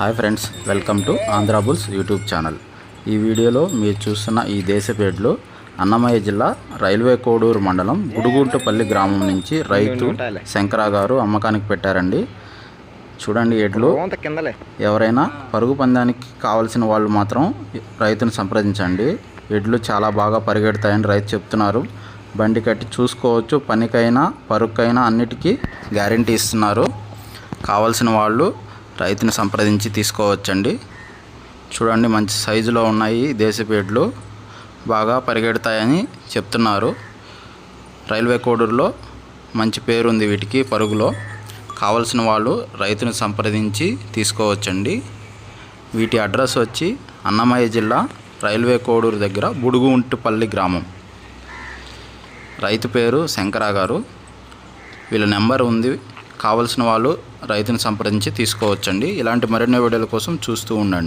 Hi friends welcome to Andhra Bulls YouTube channel. ఈ వీడియోలో మీరు చూస్తున్న ఈ దేశపేటలో అన్నమయ్య జిల్లా రైల్వే కోడూరు మండలం గుడుగుంటుపల్లి గ్రామం నుంచి రైతు శంకరా గారు అమ్మకానికి పెట్టారండి. చూడండి ఎడ్లు ఎవరైనా పరుగు పందానికి కావాల్సిన వాళ్ళు మాత్రం రైతును సంప్రదించండి. ఎడ్లు చాలా బాగా పరిగెడతాయని రైతు చెప్తున్నారు. బండి కట్టి చూసుకోవచ్చు పనికైనా పరుక్కైనా అన్నిటికీ గ్యారంటీ ఇస్తున్నారు. కావాల్సిన వాళ్ళు రైతుని సంప్రదించి తీసుకోవచ్చండి. చూడండి మంచి సైజులో ఉన్నాయి దేశపేట్లు బాగా పరిగెడతాయని చెప్తున్నారు. రైల్వే కోడూరులో మంచి పేరుంది వీటికి పరుగులో. కావలసిన వాళ్ళు రైతుని సంప్రదించి తీసుకోవచ్చండి. వీటి అడ్రస్ వచ్చి అన్నమయ్య జిల్లా రైల్వే కోడూరు దగ్గర బుడుగుంటుపల్లి గ్రామం. రైతు పేరు శంకరా గారు. వీళ్ళ నెంబర్ ఉంది కావలసిన వాళ్ళు రైతుని సంప్రదించి తీసుకోవచ్చండి. ఇలాంటి మరిన్ని వీడియోల కోసం చూస్తూ ఉండండి.